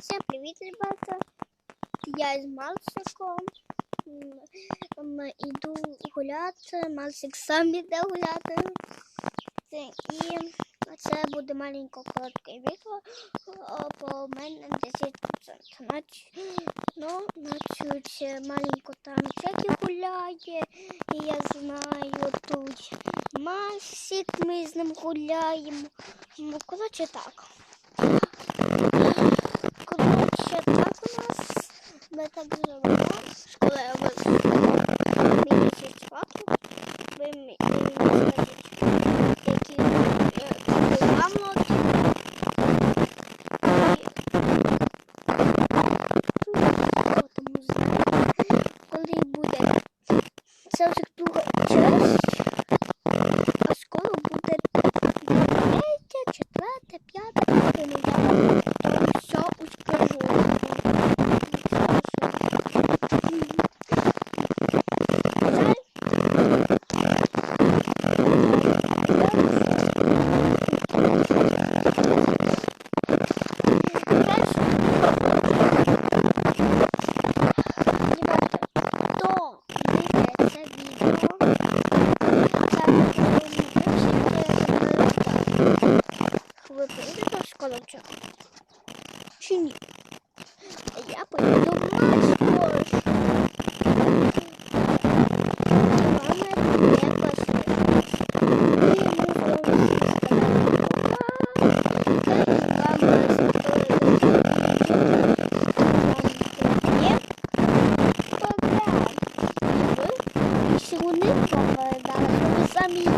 Всім привіт, ребята. Я з Малсиком. Іду гуляти. Малсик сам іде гуляти. І це буде маленьке коротке відео. По мене 10%. Нач... Ну, значить, маленько там Джекі гуляє. І я знаю тут Масик, ми з ним гуляємо. Ну, так. Коротше, так у нас. Ми так вас мені 6 років. Ви мені скажіть, які вам музика. Коли буде це вже sanatçı. Şimdi yapacağım maç boş. amigos.